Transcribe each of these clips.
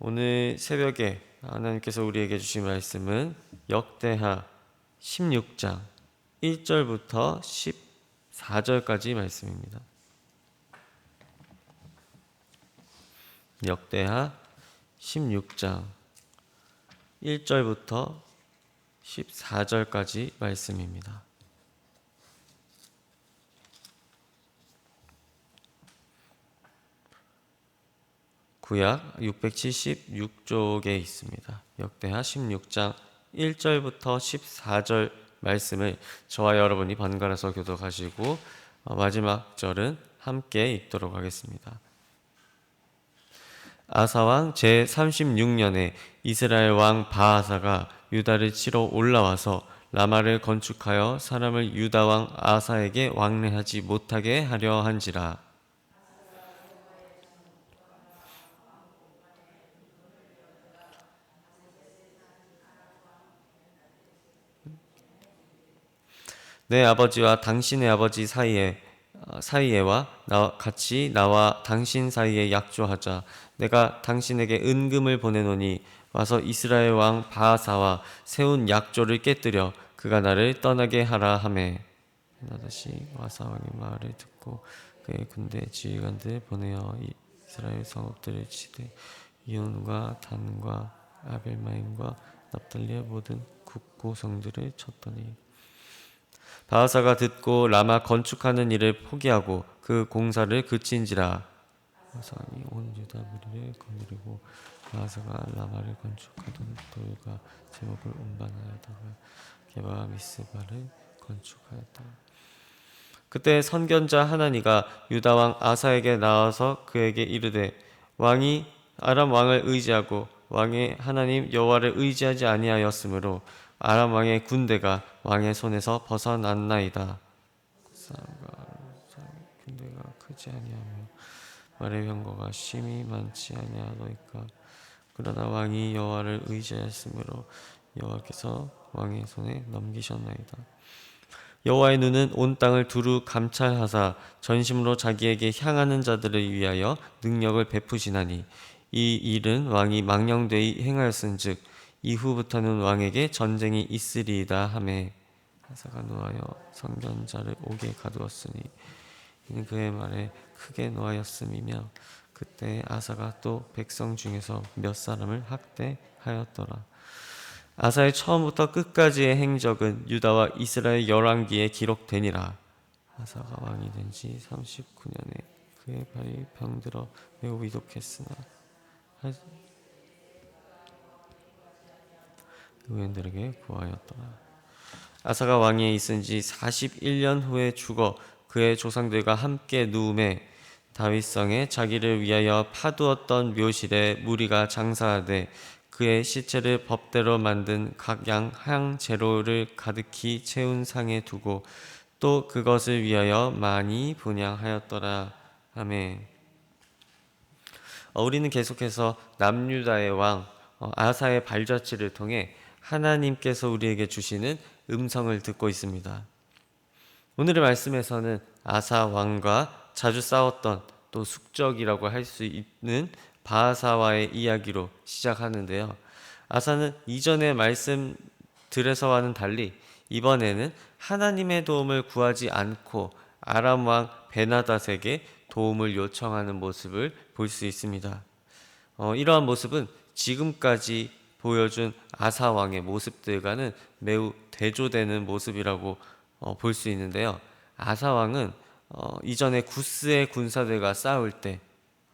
오늘 새벽에 하나님께서 우리에게 주신 말씀은 역대하 16장 1절부터 14절까지 말씀입니다. 역대하 16장 1절부터 14절까지 말씀입니다. 구약 676쪽에 있습니다. 역대하 16장 1절부터 14절 말씀을 저와 여러분이 번갈아서 교독하시고 어, 마지막 절은 함께 읽도록 하겠습니다. 아사왕 제 36년에 이스라엘 왕 바하사가 유다를 치러 올라와서 라마를 건축하여 사람을 유다 왕 아사에게 왕래하지 못하게 하려 한지라 내 아버지와 당신의 아버지 사이에 어, 사이에와 나 같이 나와 당신 사이에 약조하자. 내가 당신에게 은금을 보내노니 와서 이스라엘 왕 바하사와 세운 약조를 깨뜨려 그가 나를 떠나게 하라 하매 나다시 와사 왕의 말을 듣고 그의 군대 지휘관들 보내어 이스라엘 성읍들을 치되 이온과 단과 아벨마임과 납달리의 모든 국고성들을 쳤더니 바하사가 듣고 라마 건축하는 일을 포기하고 그 공사를 그친지라 바사니 온 유다 무리를 거느리고 바하사가 라마를 건축하던 돌과 제목을 운반하여다가 게바 미스바를 건축하였다. 그때 선견자 하나니가 유다 왕 아사에게 나와서 그에게 이르되 왕이 아람 왕을 의지하고 왕의 하나님 여호와를 의지하지 아니하였으므로 아람 왕의 군대가 왕의 손에서 벗어났나이다. 사람과 군대가 크지 아니하며 말의 병거가 심히 많지 아니하도이까. 그러나 왕이 여호와를 의지하였으므로 여호와께서 왕의 손에 넘기셨나이다. 여호와의 눈은 온 땅을 두루 감찰하사 전심으로 자기에게 향하는 자들을 위하여 능력을 베푸시나니 이 일은 왕이 망령되이 행하였은즉 이후부터는 왕에게 전쟁이 있으리이다 하매 아사가 노하여 선견자를 옥에 가두었으니 이는 그의 말에 크게 노하였음이며 그때 아사가 또 백성 중에서 몇 사람을 학대하였더라. 아사의 처음부터 끝까지의 행적은 유다와 이스라엘 열왕기에 기록되니라. 아사가 왕이 된 지 39년에 그의 발이 병들어 매우 위독했으나 의원들에게 구하였더라. 아사가 왕위에 있은 지 41년 후에 죽어 그의 조상들과 함께 누움에 다윗성에 자기를 위하여 파두었던 묘실에 무리가 장사하되 그의 시체를 법대로 만든 각양 향 재료를 가득히 채운 상에 두고 또 그것을 위하여 많이 분양하였더라 하매 어, 우리는 계속해서 남유다의 왕 어, 아사의 발자취를 통해 하나님께서 우리에게 주시는 음성을 듣고 있습니다. 오늘의 말씀에서는 아사 왕과 자주 싸웠던 또 숙적이라고 할 수 있는 바하사와의 이야기로 시작하는데요. 아사는 이전의 말씀들에서와는 달리 이번에는 하나님의 도움을 구하지 않고 아람 왕 베나닷에게 도움을 요청하는 모습을 볼 수 있습니다. 어, 이러한 모습은 지금까지 보여준 아사 왕의 모습들과는 매우 대조되는 모습이라고 어, 볼 수 있는데요. 아사 왕은 어, 이전에 구스의 군사들과 싸울 때,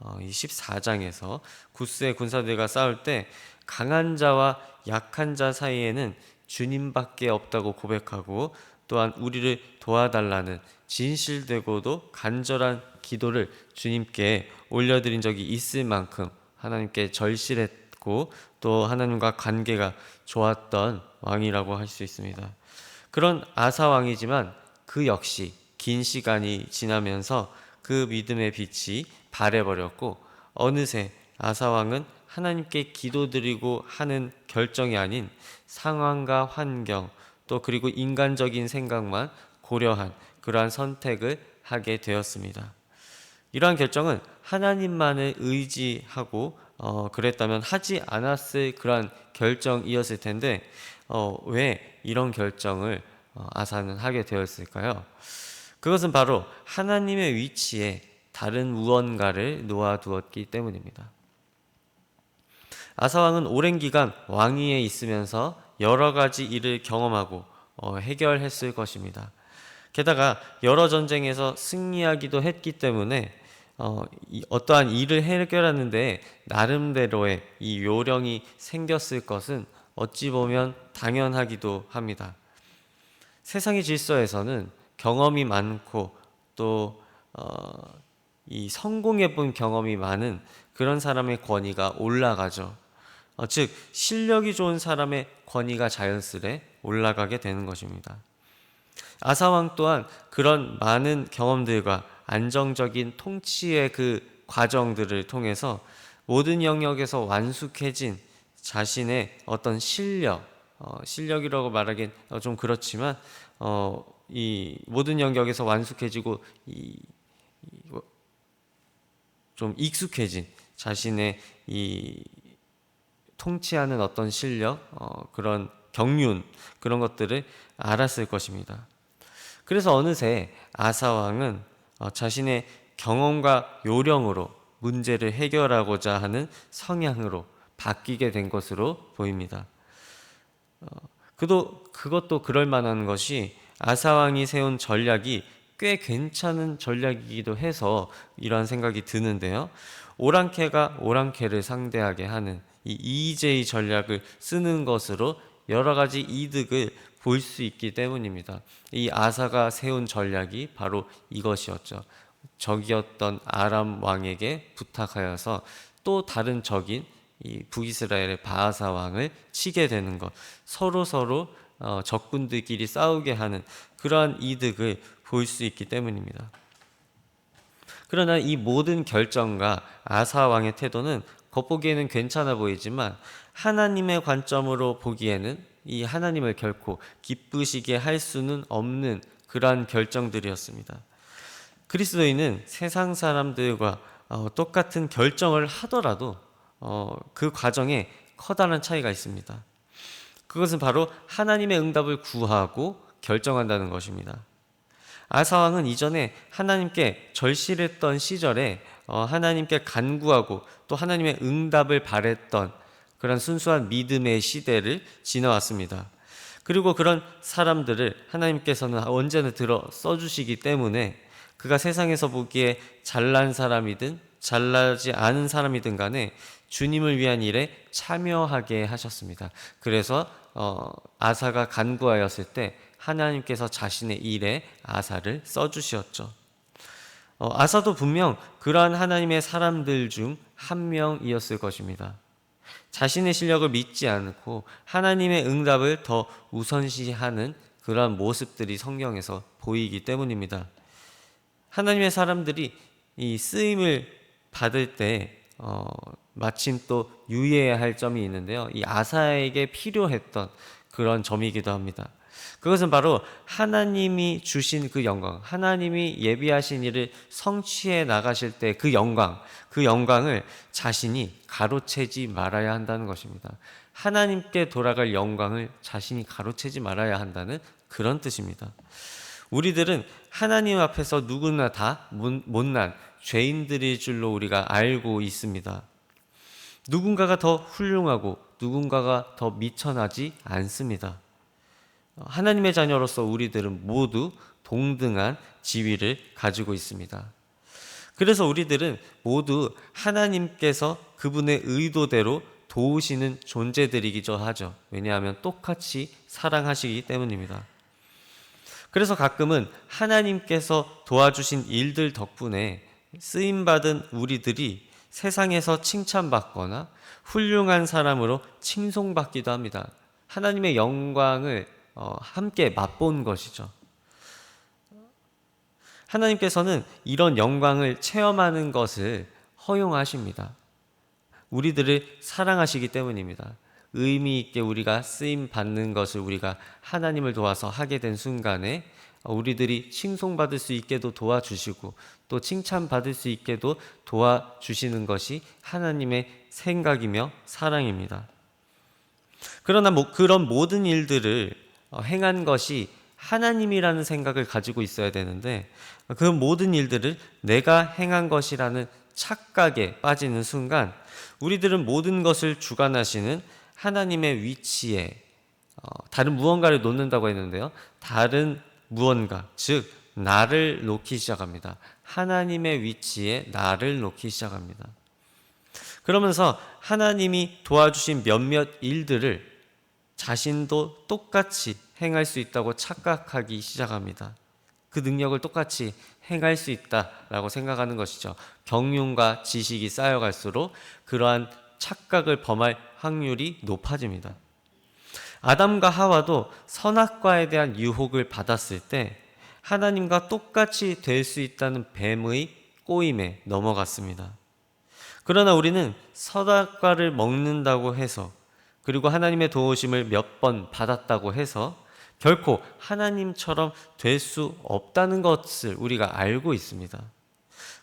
어, 이 14장에서 구스의 군사들과 싸울 때 강한 자와 약한 자 사이에는 주님밖에 없다고 고백하고 또한 우리를 도와달라는 진실되고도 간절한 기도를 주님께 올려드린 적이 있을 만큼 하나님께 절실했 고 또 하나님과 관계가 좋았던 왕이라고 할 수 있습니다. 그런 아사 왕이지만 그 역시 긴 시간이 지나면서 그 믿음의 빛이 바래버렸고 어느새 아사 왕은 하나님께 기도드리고 하는 결정이 아닌 상황과 환경 또 그리고 인간적인 생각만 고려한 그러한 선택을 하게 되었습니다. 이러한 결정은 하나님만을 의지하고 어, 그랬다면 하지 않았을 그러한 결정이었을 텐데 어, 왜 이런 결정을 어, 아사는 하게 되었을까요? 그것은 바로 하나님의 위치에 다른 무언가를 놓아두었기 때문입니다. 아사왕은 오랜 기간 왕위에 있으면서 여러 가지 일을 경험하고 어, 해결했을 것입니다. 게다가 여러 전쟁에서 승리하기도 했기 때문에 어, 어떠한 일을 해결하는데 나름대로의 이 요령이 생겼을 것은 어찌 보면 당연하기도 합니다. 세상의 질서에서는 경험이 많고 또 어, 이 성공해 본 경험이 많은 그런 사람의 권위가 올라가죠. 어, 즉 실력이 좋은 사람의 권위가 자연스레 올라가게 되는 것입니다. 아사왕 또한 그런 많은 경험들과 안정적인 통치의 그 과정들을 통해서 모든 영역에서 완숙해진 자신의 어떤 실력, 어, 실력이라고 말하긴 좀 그렇지만 어, 이 모든 영역에서 완숙해지고 이, 이, 좀 익숙해진 자신의 이 통치하는 어떤 실력, 어, 그런 경륜 그런 것들을 알았을 것입니다. 그래서 어느새 아사 왕은 어, 자신의 경험과 요령으로 문제를 해결하고자 하는 성향으로 바뀌게 된 것으로 보입니다. 어, 그도 그것도 그럴 만한 것이 아사 왕이 세운 전략이 꽤 괜찮은 전략이기도 해서 이러한 생각이 드는데요. 오랑캐가 오랑캐를 상대하게 하는 이 EJ 전략을 쓰는 것으로 여러 가지 이득을 볼 수 있기 때문입니다. 이 아사가 세운 전략이 바로 이것이었죠. 적이었던 아람 왕에게 부탁하여서 또 다른 적인 이 북이스라엘의 바하사 왕을 치게 되는 것, 서로 서로 어, 적군들끼리 싸우게 하는 그러한 이득을 볼 수 있기 때문입니다. 그러나 이 모든 결정과 아사 왕의 태도는 겉보기에는 괜찮아 보이지만 하나님의 관점으로 보기에는 이 하나님을 결코 기쁘시게 할 수는 없는 그러한 결정들이었습니다. 그리스도인은 세상 사람들과 어, 똑같은 결정을 하더라도 어, 그 과정에 커다란 차이가 있습니다. 그것은 바로 하나님의 응답을 구하고 결정한다는 것입니다. 아사왕은 이전에 하나님께 절실했던 시절에 어, 하나님께 간구하고 또 하나님의 응답을 바랬던 그런 순수한 믿음의 시대를 지나왔습니다. 그리고 그런 사람들을 하나님께서는 언제나 들어 써주시기 때문에 그가 세상에서 보기에 잘난 사람이든 잘나지 않은 사람이든 간에 주님을 위한 일에 참여하게 하셨습니다. 그래서 어, 아사가 간구하였을 때 하나님께서 자신의 일에 아사를 써주셨죠. 어, 아사도 분명 그러한 하나님의 사람들 중 한 명이었을 것입니다. 자신의 실력을 믿지 않고 하나님의 응답을 더 우선시하는 그러한 모습들이 성경에서 보이기 때문입니다. 하나님의 사람들이 이 쓰임을 받을 때 어, 마침 또 유의해야 할 점이 있는데요. 이 아사에게 필요했던 그런 점이기도 합니다. 그것은 바로 하나님이 주신 그 영광, 하나님이 예비하신 일을 성취해 나가실 때 그 영광, 그 영광을 자신이 가로채지 말아야 한다는 것입니다. 하나님께 돌아갈 영광을 자신이 가로채지 말아야 한다는 그런 뜻입니다. 우리들은 하나님 앞에서 누구나 다 못난 죄인들일 줄로 우리가 알고 있습니다. 누군가가 더 훌륭하고 누군가가 더 미천하지 않습니다. 하나님의 자녀로서 우리들은 모두 동등한 지위를 가지고 있습니다. 그래서 우리들은 모두 하나님께서 그분의 의도대로 도우시는 존재들이기도 하죠. 왜냐하면 똑같이 사랑하시기 때문입니다. 그래서 가끔은 하나님께서 도와주신 일들 덕분에 쓰임받은 우리들이 세상에서 칭찬받거나 훌륭한 사람으로 칭송받기도 합니다. 하나님의 영광을 어, 함께 맛본 것이죠. 하나님께서는 이런 영광을 체험하는 것을 허용하십니다. 우리들을 사랑하시기 때문입니다. 의미 있게 우리가 쓰임 받는 것을 우리가 하나님을 도와서 하게 된 순간에 우리들이 칭송받을 수 있게도 도와주시고 또 칭찬받을 수 있게도 도와주시는 것이 하나님의 생각이며 사랑입니다. 그러나 뭐 그런 모든 일들을 어, 행한 것이 하나님이라는 생각을 가지고 있어야 되는데 그 모든 일들을 내가 행한 것이라는 착각에 빠지는 순간 우리들은 모든 것을 주관하시는 하나님의 위치에 어, 다른 무언가를 놓는다고 했는데요. 다른 무언가, 즉 나를 놓기 시작합니다. 하나님의 위치에 나를 놓기 시작합니다. 그러면서 하나님이 도와주신 몇몇 일들을 자신도 똑같이 행할 수 있다고 착각하기 시작합니다. 그 능력을 똑같이 행할 수 있다라고 생각하는 것이죠. 경륜과 지식이 쌓여갈수록 그러한 착각을 범할 확률이 높아집니다. 아담과 하와도 선악과에 대한 유혹을 받았을 때 하나님과 똑같이 될 수 있다는 뱀의 꼬임에 넘어갔습니다. 그러나 우리는 선악과를 먹는다고 해서 그리고 하나님의 도우심을 몇 번 받았다고 해서 결코 하나님처럼 될 수 없다는 것을 우리가 알고 있습니다.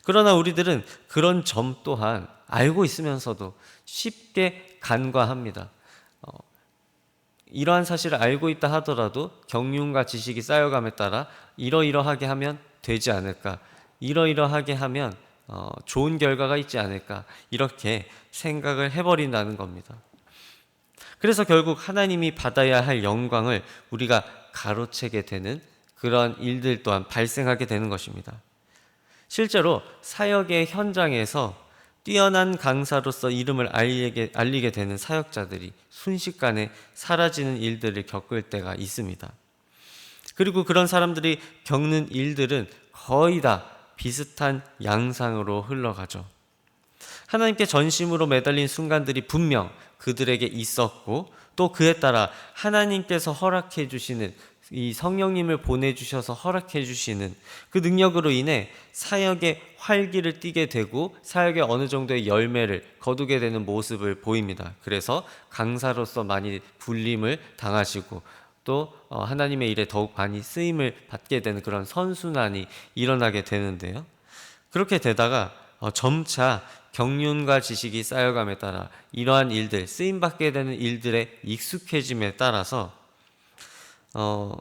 그러나 우리들은 그런 점 또한 알고 있으면서도 쉽게 간과합니다. 어, 이러한 사실을 알고 있다 하더라도 경륜과 지식이 쌓여감에 따라 이러이러하게 하면 되지 않을까, 이러이러하게 하면 어, 좋은 결과가 있지 않을까 이렇게 생각을 해버린다는 겁니다. 그래서 결국 하나님이 받아야 할 영광을 우리가 가로채게 되는 그런 일들 또한 발생하게 되는 것입니다. 실제로 사역의 현장에서 뛰어난 강사로서 이름을 알리게, 알리게 되는 사역자들이 순식간에 사라지는 일들을 겪을 때가 있습니다. 그리고 그런 사람들이 겪는 일들은 거의 다 비슷한 양상으로 흘러가죠. 하나님께 전심으로 매달린 순간들이 분명 그들에게 있었고 또 그에 따라 하나님께서 허락해 주시는 이 성령님을 보내주셔서 허락해 주시는 그 능력으로 인해 사역의 활기를 띠게 되고 사역의 어느 정도의 열매를 거두게 되는 모습을 보입니다. 그래서 강사로서 많이 불림을 당하시고 또 어, 하나님의 일에 더욱 많이 쓰임을 받게 되는 그런 선순환이 일어나게 되는데요. 그렇게 되다가 어, 점차 경륜과 지식이 쌓여감에 따라 이러한 일들, 쓰임받게 되는 일들의 익숙해짐에 따라서 어,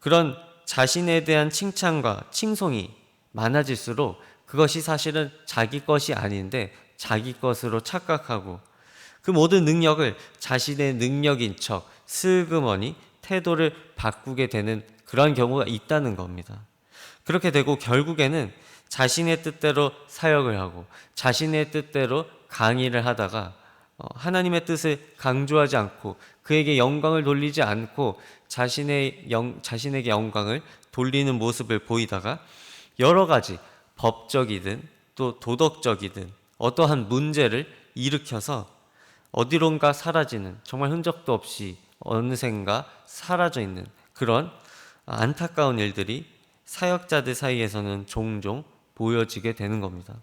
그런 자신에 대한 칭찬과 칭송이 많아질수록 그것이 사실은 자기 것이 아닌데 자기 것으로 착각하고 그 모든 능력을 자신의 능력인 척 슬그머니 태도를 바꾸게 되는 그런 경우가 있다는 겁니다. 그렇게 되고 결국에는 자신의 뜻대로 사역을 하고 자신의 뜻대로 강의를 하다가 어, 하나님의 뜻을 강조하지 않고 그에게 영광을 돌리지 않고 자신의 영, 자신에게 영광을 돌리는 모습을 보이다가 여러 가지 법적이든 또 도덕적이든 어떠한 문제를 일으켜서 어디론가 사라지는 정말 흔적도 없이 어느샌가 사라져 있는 그런 안타까운 일들이 사역자들 사이에서는 종종 보여지게 되는 겁니다.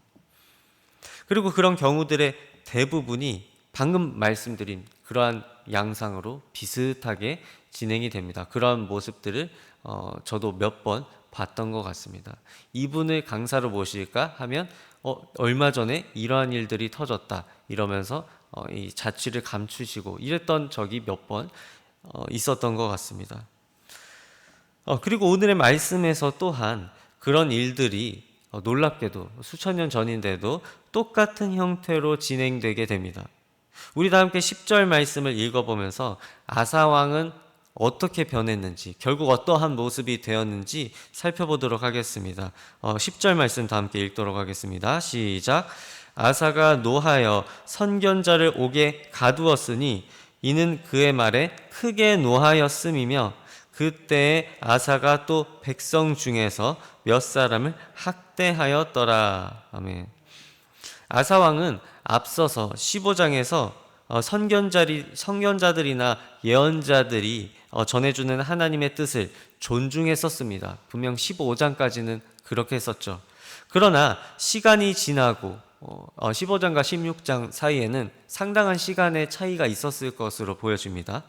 그리고 그런 경우들의 대부분이 방금 말씀드린 그러한 양상으로 비슷하게 진행이 됩니다. 그러한 모습들을 어, 저도 몇 번 봤던 것 같습니다. 이분을 강사로 모실까 하면 어, 얼마 전에 이러한 일들이 터졌다 이러면서 어, 이 자취를 감추시고 이랬던 적이 몇번 어, 있었던 것 같습니다. 어, 그리고 오늘의 말씀에서 또한 그런 일들이 어, 놀랍게도 수천 년 전인데도 똑같은 형태로 진행되게 됩니다. 우리 다 함께 10절 말씀을 읽어보면서 아사 왕은 어떻게 변했는지 결국 어떠한 모습이 되었는지 살펴보도록 하겠습니다. 어, 10절 말씀 다 함께 읽도록 하겠습니다. 시작. 아사가 노하여 선견자를 옥에 가두었으니 이는 그의 말에 크게 노하였음이며 그때에 아사가 또 백성 중에서 몇 사람을 학대하였더라. 아멘. 아사 왕은 앞서서 15장에서 어, 선견자리 선견자들이나 예언자들이 어, 전해주는 하나님의 뜻을 존중했었습니다. 분명 15장까지는 그렇게 했었죠. 그러나 시간이 지나고 15장과 어, 16장 사이에는 상당한 시간의 차이가 있었을 것으로 보여집니다.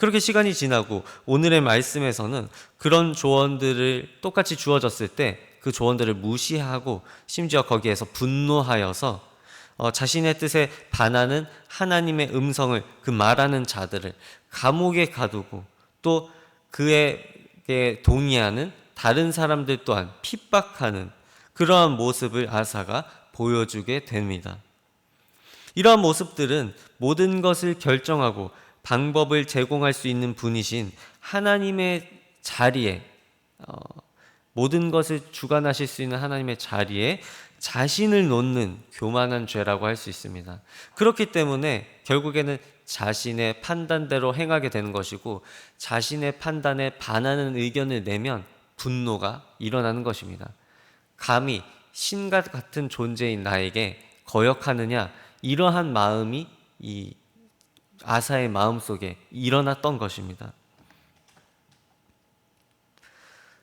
그렇게 시간이 지나고 오늘의 말씀에서는 그런 조언들을 똑같이 주어졌을 때 그 조언들을 무시하고 심지어 거기에서 분노하여서 어, 자신의 뜻에 반하는 하나님의 음성을 그 말하는 자들을 감옥에 가두고 또 그에게 동의하는 다른 사람들 또한 핍박하는 그러한 모습을 아사가 보여주게 됩니다. 이러한 모습들은 모든 것을 결정하고 방법을 제공할 수 있는 분이신 하나님의 자리에 어, 모든 것을 주관하실 수 있는 하나님의 자리에 자신을 놓는 교만한 죄라고 할 수 있습니다. 그렇기 때문에 결국에는 자신의 판단대로 행하게 되는 것이고 자신의 판단에 반하는 의견을 내면 분노가 일어나는 것입니다. 감히 신과 같은 존재인 나에게 거역하느냐 이러한 마음이 이 아사의 마음 속에 일어났던 것입니다.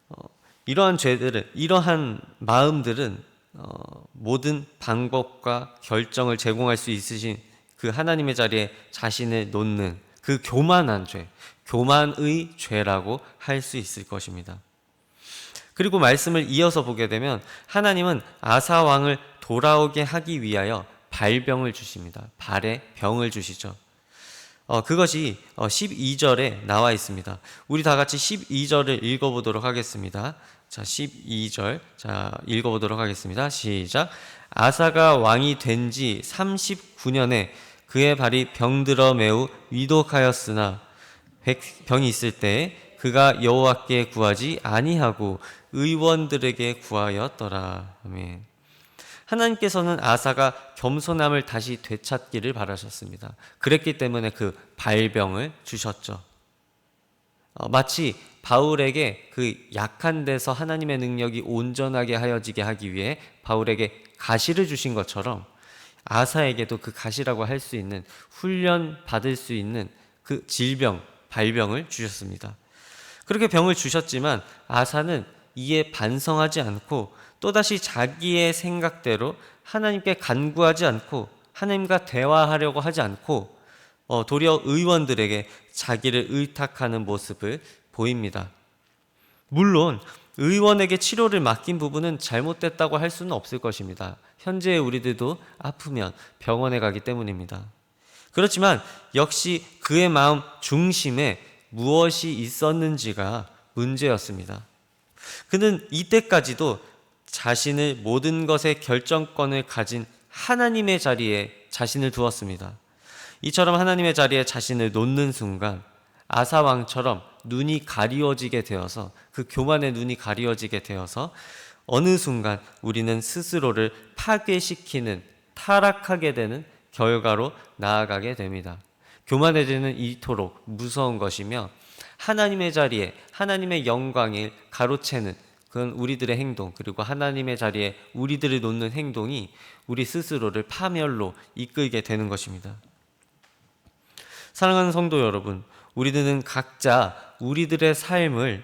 어, 이러한 죄들은 이러한 마음들은 어, 모든 방법과 결정을 제공할 수 있으신 그 하나님의 자리에 자신을 놓는 그 교만한 죄, 교만의 죄라고 할 수 있을 것입니다. 그리고 말씀을 이어서 보게 되면 하나님은 아사 왕을 돌아오게 하기 위하여 발병을 주십니다. 발에 병을 주시죠. 어, 그것이 어, 12절에 나와 있습니다. 우리 다 같이 12절을 읽어보도록 하겠습니다. 자, 12절. 자, 읽어보도록 하겠습니다. 시작. 아사가 왕이 된 지 39년에 그의 발이 병들어 매우 위독하였으나 병이 있을 때 그가 여호와께 구하지 아니하고 의원들에게 구하였더라. 아멘. 하나님께서는 아사가 겸손함을 다시 되찾기를 바라셨습니다. 그랬기 때문에 그 발병을 주셨죠. 어, 마치 바울에게 그 약한 데서 하나님의 능력이 온전하게 하여지게 하기 위해 바울에게 가시를 주신 것처럼 아사에게도 그 가시라고 할 수 있는 훈련 받을 수 있는 그 질병, 발병을 주셨습니다. 그렇게 병을 주셨지만 아사는 이에 반성하지 않고 또다시 자기의 생각대로 하나님께 간구하지 않고 하나님과 대화하려고 하지 않고 어, 도리어 의원들에게 자기를 의탁하는 모습을 보입니다. 물론 의원에게 치료를 맡긴 부분은 잘못됐다고 할 수는 없을 것입니다. 현재 우리들도 아프면 병원에 가기 때문입니다. 그렇지만 역시 그의 마음 중심에 무엇이 있었는지가 문제였습니다. 그는 이때까지도 자신을 모든 것의 결정권을 가진 하나님의 자리에 자신을 두었습니다. 이처럼 하나님의 자리에 자신을 놓는 순간 아사왕처럼 눈이 가리워지게 되어서 그 교만의 눈이 가리워지게 되어서 어느 순간 우리는 스스로를 파괴시키는 타락하게 되는 결과로 나아가게 됩니다. 교만해지는 이토록 무서운 것이며 하나님의 자리에 하나님의 영광을 가로채는 그건 우리들의 행동 그리고 하나님의 자리에 우리들을 놓는 행동이 우리 스스로를 파멸로 이끌게 되는 것입니다. 사랑하는 성도 여러분, 우리들은 각자 우리들의 삶을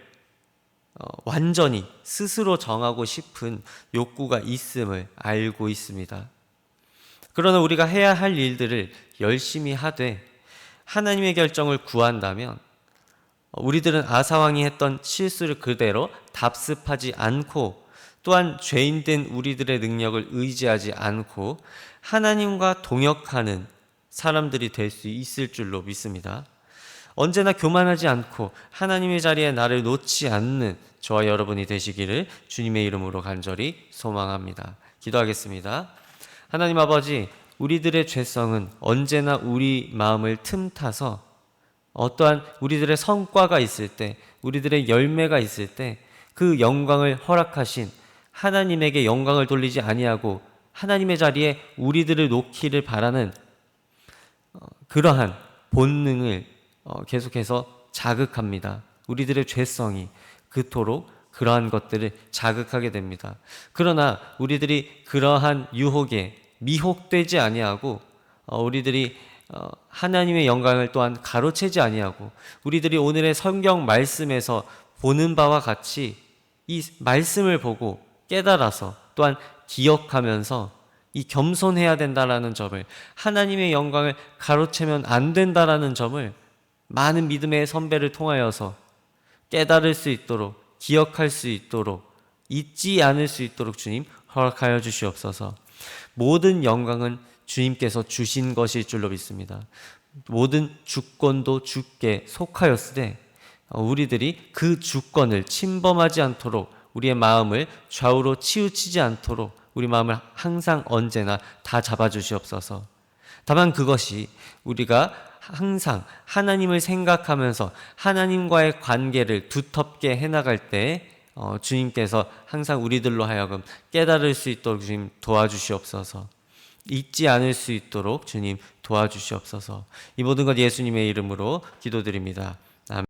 어, 완전히 스스로 정하고 싶은 욕구가 있음을 알고 있습니다. 그러나 우리가 해야 할 일들을 열심히 하되 하나님의 결정을 구한다면 우리들은 아사왕이 했던 실수를 그대로 답습하지 않고 또한 죄인된 우리들의 능력을 의지하지 않고 하나님과 동역하는 사람들이 될 수 있을 줄로 믿습니다. 언제나 교만하지 않고 하나님의 자리에 나를 놓지 않는 저와 여러분이 되시기를 주님의 이름으로 간절히 소망합니다. 기도하겠습니다. 하나님 아버지, 우리들의 죄성은 언제나 우리 마음을 틈타서 어떠한 우리들의 성과가 있을 때, 우리들의 열매가 있을 때 그 영광을 허락하신 하나님에게 영광을 돌리지 아니하고 하나님의 자리에 우리들을 놓기를 바라는 어, 그러한 본능을 어, 계속해서 자극합니다. 우리들의 죄성이 그토록 그러한 것들을 자극하게 됩니다. 그러나 우리들이 그러한 유혹에 미혹되지 아니하고 어, 우리들이 어, 하나님의 영광을 또한 가로채지 아니하고 우리들이 오늘의 성경 말씀에서 보는 바와 같이 이 말씀을 보고 깨달아서 또한 기억하면서 이 겸손해야 된다라는 점을 하나님의 영광을 가로채면 안 된다라는 점을 많은 믿음의 선배를 통하여서 깨달을 수 있도록 기억할 수 있도록 잊지 않을 수 있도록 주님 허락하여 주시옵소서. 모든 영광은 주님께서 주신 것일 줄로 믿습니다. 모든 주권도 주께 속하였으되 어, 우리들이 그 주권을 침범하지 않도록 우리의 마음을 좌우로 치우치지 않도록 우리 마음을 항상 언제나 다 잡아주시옵소서. 다만 그것이 우리가 항상 하나님을 생각하면서 하나님과의 관계를 두텁게 해나갈 때 어, 주님께서 항상 우리들로 하여금 깨달을 수 있도록 주님 도와주시옵소서. 잊지 않을 수 있도록 주님 도와주시옵소서. 이 모든 것 예수님의 이름으로 기도드립니다.